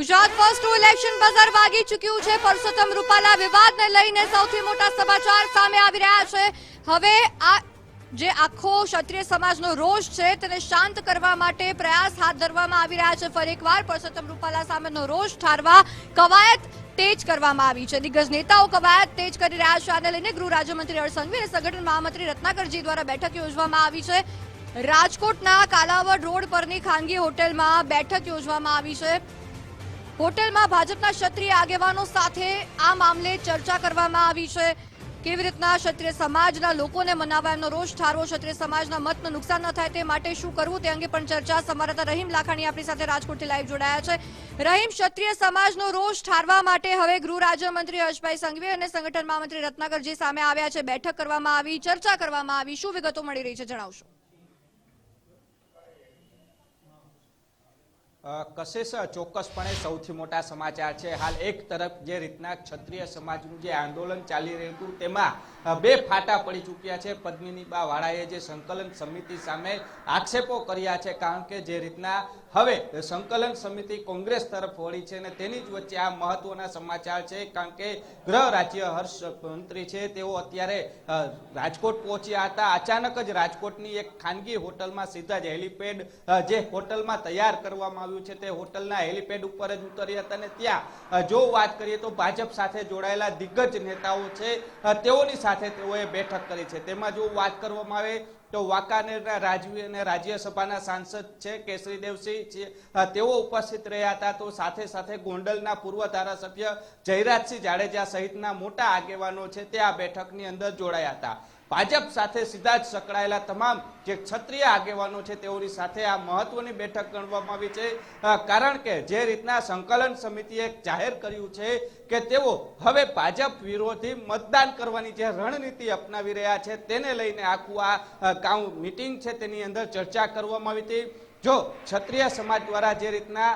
Gujarat first election બજાર વાગી ચૂક્યું છે. પરસોત્તમ રૂપાલા વિવાદને લઈને સૌથી મોટા સમાચાર સામે આવી રહ્યા છે. હવે આ જે આખો ક્ષત્રિય સમાજનો રોષ છે, તેને શાંત કરવા માટે પ્રયાસ હાથ ધરવામાં આવી રહ્યા છે. ફરી એકવાર પરસોત્તમ રૂપાલા સામેનો રોષ ઠારવા કવાયત તેજ કરવામાં આવી છે. દિગ્ગજ નેતાઓ કવાયત તેજ કરી રહ્યા છે. આને લઈને ગૃહ રાજ્યમંત્રી હર્ષ અને સંગઠન મહામંત્રી રત્નાકરજી દ્વારા બેઠક યોજવામાં આવી છે. રાજકોટના કાલાવડ રોડ પરની ખાનગી હોટેલમાં બેઠક યોજવામાં આવી છે. હોટેલમાં ભાજપના ક્ષત્રિય આગેવાનો સાથે આ મામલે ચર્ચા કરવામાં આવી છે. કેવી રીતના ક્ષત્રિય સમાજના લોકોને મનાવવા એમનો રોષ ઠારવો, ક્ષત્રિય સમાજના મતનું નુકસાન ન થાય તે માટે શું કરવું તે અંગે પણ ચર્ચા. સંવાદદાતા રહીમ લાખાણી આપણી સાથે રાજકોટથી લાઈવ જોડાયા છે. રહીમ, ક્ષત્રિય સમાજનો રોષ ઠારવા માટે હવે ગૃહ રાજ્યમંત્રી હર્ષભાઈ સંઘવી અને સંગઠન મહામંત્રી રત્નાકરજી સામે આવ્યા છે. બેઠક કરવામાં આવી, ચર્ચા કરવામાં આવી. શું વિગતો મળી રહી છે જણાવશો? કશિશ ચોક્કસપણે સૌથી મોટા સમાચાર છે? હાલ એક તરફ જે રીતના ક્ષત્રિય સમાજનું જે આંદોલન ચાલી રહ્યું હતું, તેમાં બે ફાટા પડી ચૂક્યા છે. પદ્મિનીબા વાળાએ જે સંકલન સમિતિ સામે આક્ષેપો કર્યા છે, કારણ કે જે રીતના હવે સંકલન સમિતિ કોંગ્રેસ તરફ વળી છે અને તેની જ વચ્ચે આ મહત્વના સમાચાર છે, કારણ કે ગૃહ રાજ્ય હર્ષ મંત્રી છે, તેઓ અત્યારે રાજકોટ પહોંચ્યા હતા. અચાનક જ રાજકોટની એક ખાનગી હોટલમાં સીધા જ હેલિપેડ જે હોટલમાં તૈયાર કરવામાં આવ્યું છે તે હોટલના હેલિપેડ ઉપર જ ઉતર્યા હતા અને ત્યાં જો વાત કરીએ તો ભાજપ સાથે જોડાયેલા દિગ્ગજ નેતાઓ છે તેઓની સાથે તેઓએ બેઠક કરી છે. તેમાં જો વાત કરવામાં આવે તો વાંકાનેરના રાજવી અને રાજ્યસભાના સાંસદ છે કેસરીદેવસિંહ છે તેઓ ઉપસ્થિત રહ્યા હતા. તો સાથે સાથે ગોંડલના પૂર્વ ધારાસભ્ય જયરાજસિંહ જાડેજા સહિતના મોટા આગેવાનો છે તે આ બેઠકની અંદર જોડાયા હતા. ભાજપ સાથે સીધા જ સંકળાયેલા તમામ જે ક્ષત્રિય આગેવાનો છે, તેઓની સાથે આ મહત્વની બેઠક ગણવામાં આવી છે. કારણ કે જે રીતના સંકલન સમિતિએ જાહેર કર્યું છે કે તેઓ હવે ભાજપ વિરોધી મતદાન કરવાની જે રણનીતિ અપનાવી રહ્યા છે, તેને લઈને આખું આ કાઉ મીટિંગ છે, તેની અંદર ચર્ચા કરવામાં આવી હતી. જો ક્ષત્રિય સમાજ દ્વારા જે રીતના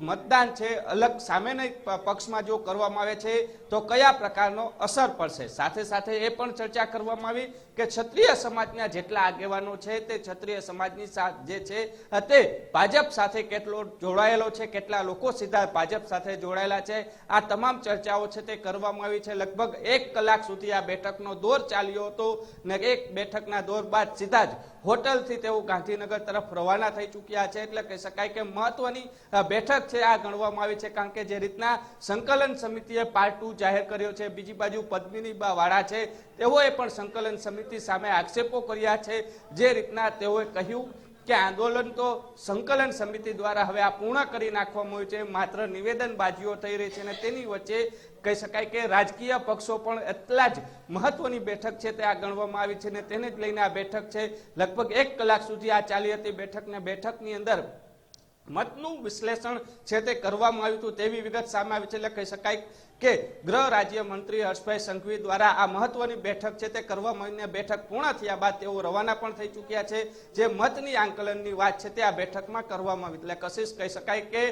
મતદાન છે, અલગ સામેના પક્ષમાં જો કરવામાં આવે છે, તો કયા પ્રકારનો અસર પડશે? સાથે સાથે એ પણ ચર્ચા કરવામાં આવી કે ક્ષત્રિય સમાજના જેટલા આગેવાનો છે, તે ક્ષત્રિય સમાજની જે છે તે ભાજપ સાથે કેટલો જોડાયેલો છે, કેટલા લોકો સીધા ભાજપ સાથે જોડાયેલા છે, આ તમામ ચર્ચાઓ છે તે કરવામાં આવી છે. લગભગ એક કલાક સુધી આ બેઠકનો દોર ચાલ્યો હતો ને એક બેઠકના દોર બાદ સીધા જ હોટલથી તેઓ ગાંધીનગર તરફ રવાના થઈ ચૂક્યા છે એટલે કહી શકાય કે મહત્વની બેઠક છે આ ગણવામાં આવી છે કારણ કે જે રીતના સંકલન સમિતિએ પાર્ટ ટુ જાહેર કર્યો છે, બીજી બાજુ પદ્મિની વાળા છે, તેઓએ પણ સંકલન સમિતિ સામે આક્ષેપો કર્યા છે, જે રીતના તેઓએ કહ્યું કે આંદોલન તો સંકલન સમિતિ દ્વારા હવે આ પૂર્ણ કરી નાખવામાં આવ્યું છે. માત્ર નિવેદનબાજીઓ થઈ રહી છે અને તેની વચ્ચે કહી શકાય કે રાજકીય પક્ષો પણ એટલા જ મહત્વની બેઠક છે તે આ ગણવામાં આવી છે ને તેને જ લઈને આ બેઠક છે. લગભગ એક કલાક સુધી આ ચાલી હતી બેઠકને બેઠકની અંદર મતનું વિશ્લેષણ છે તે કરવામાં આવ્યું હતું તેવી વિગત સામે આવી છે. એટલે કહી શકાય કે ગૃહ રાજ્ય મંત્રી હર્ષભાઈ સંઘવી દ્વારા આ મહત્વની બેઠક છે તે કરવામાં મહિને બેઠક પૂર્ણ થયા બાદ તેઓ રવાના પણ થઈ ચૂક્યા છે. જે મતની આંકલનની વાત છે તે આ બેઠકમાં કરવામાં આવી. એટલે કશિશ કહી શકાય કે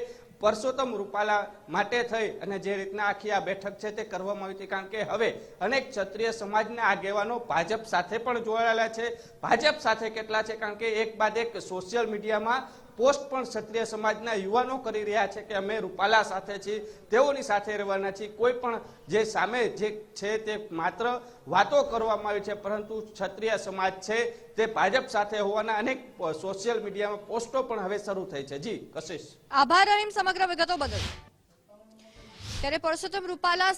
પરસોત્તમ રૂપાલા માટે થઈ અને જે રીતના આખી આ બેઠક છે તે કરવામાં આવી હતી. કારણ કે હવે અનેક ક્ષત્રિય સમાજના આગેવાનો ભાજપ સાથે પણ જોડાયેલા છે. ભાજપ સાથે કેટલા છે? કારણ કે એક બાદ એક સોશિયલ મીડિયામાં પોસ્ટ પણ ક્ષત્રિય સમાજના યુવાનો કરી રહ્યા છે કે અમે રૂપાલા સાથે છીએ, તેઓની સાથે રહેવાના છીએ. કોઈ પણ જે સામે જે છે તે માત્ર વાતો કરવામાં આવી છે, પરંતુ ક્ષત્રિય સમાજ છે તે ભાજપ સાથે હોવાના અનેક સોશિયલ મીડિયામાં પોસ્ટો પણ હવે શરૂ થઈ છે. જી, કશિશ. આભાર રહીમ સમગ્ર વિગતો બદલ. ત્યારે પરસોત્તમ રૂપાલા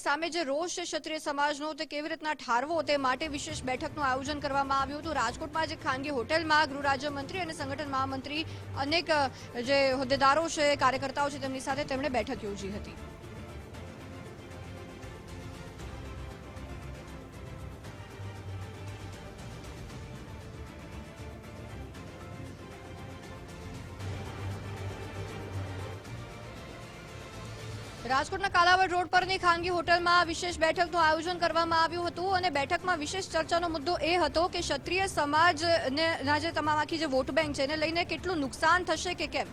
સામે જે રોષ છે ક્ષત્રિય સમાજનો તે કેવી રીતના ઠારવો તે માટે વિશેષ બેઠકનું આયોજન કરવામાં આવ્યું હતું. રાજકોટમાં જે ખાનગી હોટેલમાં ગૃહ રાજ્યમંત્રી અને સંગઠન મહામંત્રી અનેક જે હોદ્દેદારો છે, કાર્યકર્તાઓ છે તેમની સાથે તેમણે બેઠક યોજી હતી. રાજકોટના કાલાવડ રોડ પરની ખાનગી હોટલમાં વિશેષ બેઠકનું આયોજન કરવામાં આવ્યું હતું અને બેઠકમાં વિશેષ ચર્ચાનો મુદ્દો એ હતો કે ક્ષત્રિય સમાજને જે તમામ આખી જે વોટ બેંક છે, એને લઈને કેટલું નુકસાન થશે કે કેમ?